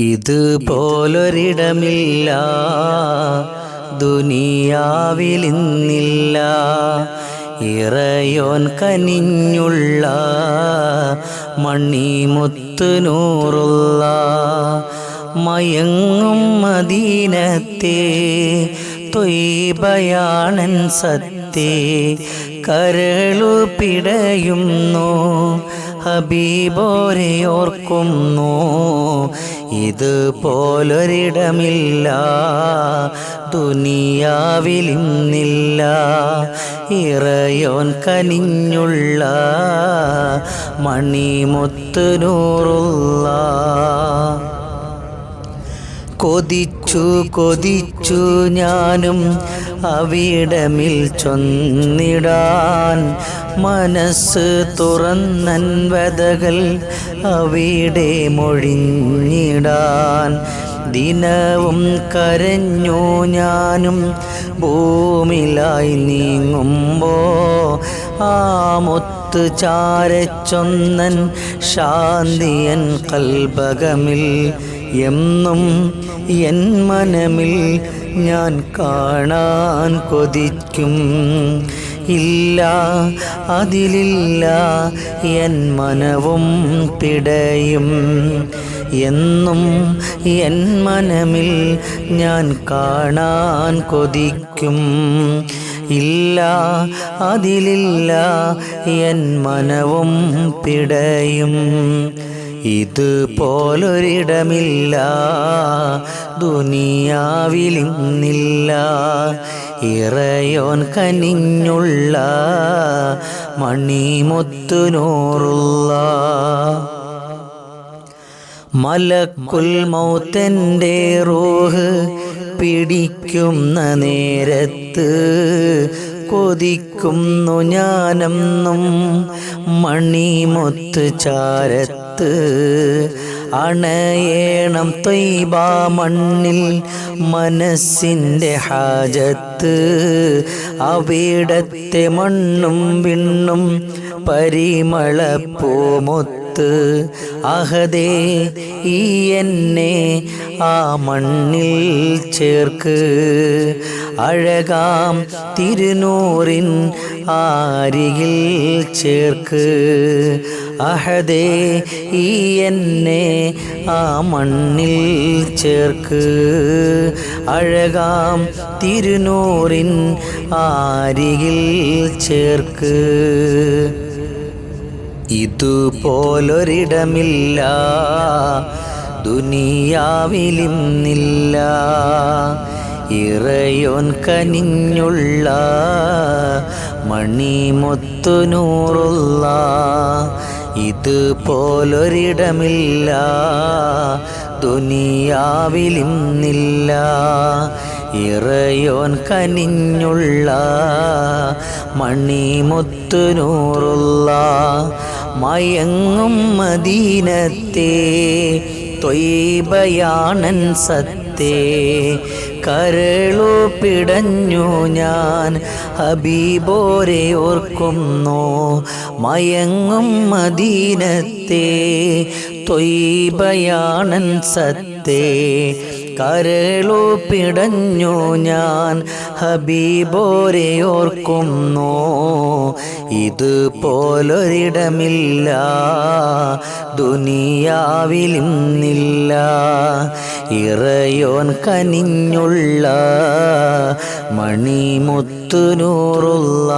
ഇതുപോലൊരിടമില്ല ദുനിയാവിലിന്നില്ല ഇറയോൻ കനിഞ്ഞുള്ള മണിമുത്ത് നൂറുള്ള മയങ്ങും മദീനത്തെ തൊയ്ബയാണൻ സത്തെ കരളു പിടയുന്നു ഹബീബോരെ ഓർക്കുന്നു. ഇതുപോലൊരിടമില്ല. ദുനിയാവിലിന്നില്ല ഇറയോൻ കനിഞ്ഞുള്ള മണിമുത്ത് നൂറുള്ള. കൊതിച്ചു കൊതിച്ചു ഞാനും അവിടമിൽ ചൊന്നിടാൻ മനസ്സ് തുറന്നൻ വതകൾ അവിടെ മൊഴിഞ്ഞിടാൻ. ദിനവും കരഞ്ഞു ഞാനും ഭൂമിലായി നീങ്ങുമ്പോ ആ മുത്ത് ചാരച്ചൊന്നൻ ശാന്തിയൻ കൽപകമിൽ എന്നും എൻ മനമിൽ ഞാൻ കാണാൻ കൊതിക്കും. ഇല്ല അതിലില്ല എൻ മനവും പിടയും. എന്നും എൻ മനമിൽ ഞാൻ കാണാൻ കൊതിക്കും. ഇല്ല അതിലില്ല എൻ മനവും പിടയും. ഇതുപോലൊരിടമില്ല ദുനിയാവിലിന്നില്ല ഇറയോൻ കനിഞ്ഞുള്ള മണിമുത്തുനൂറുള്ള മലക്കുൽ മൗത്തന്റെ റൂഹ് പിടിക്കുന്ന നേരത്ത് കൊതിക്കുന്നു ഞാനെന്നും മണിമൊത്ത് ചാരത്ത്. അണയേണം തൊയ്ബ മണ്ണിൽ മനസ്സിന്റെ ഹാജത്ത്. അവിടത്തെ മണ്ണും വിണ്ണും പരിമളപ്പൂമുത്ത് അഹദേ ഈ എന്നെ ആ മണ്ണിൽ ചേർക്ക്. അഴകാം തിരുനൂറിൻ ആരികിൽ ചേർക്ക്. അഹദേ ഈ എന്നെ ആ മണ്ണിൽ ചേർക്ക്. അഴകാം തിരുനൂറിൻ ആരികിൽ ചേർക്ക്. ഇതുപോലൊരിടമില്ല. ദുനിയാവിലിന്നില്ല. ഇറയോൻ കനിഞ്ഞുള്ള മണിമുത്തു നൂറുള്ള ഇതുപോലൊരിടമില്ല. ദുനിയാവിലിന്നില്ല. ഇറയോൻ കനിഞ്ഞുള്ള മണിമുത്തു നൂറുള്ള മയങ്ങും മദീനത്തെ തൊയ്ബയാണൻ സത്തേ. കരളു പിടഞ്ഞു ഞാൻ ഹബീബോരെ ഓർക്കുന്നു. മയങ്ങും മദീനത്തെ തൊയ്ബയാണൻ സത്തേ. കരളു പിടഞ്ഞു ഞാൻ ഹബീബോരെ ഓർക്കുന്നു. ഇതുപോലൊരിടമില്ല ദുനിയാവിലിന്നില്ല ഇറയോൻ കനിഞ്ഞുള്ള മണിമുത്തു നൂറുള്ള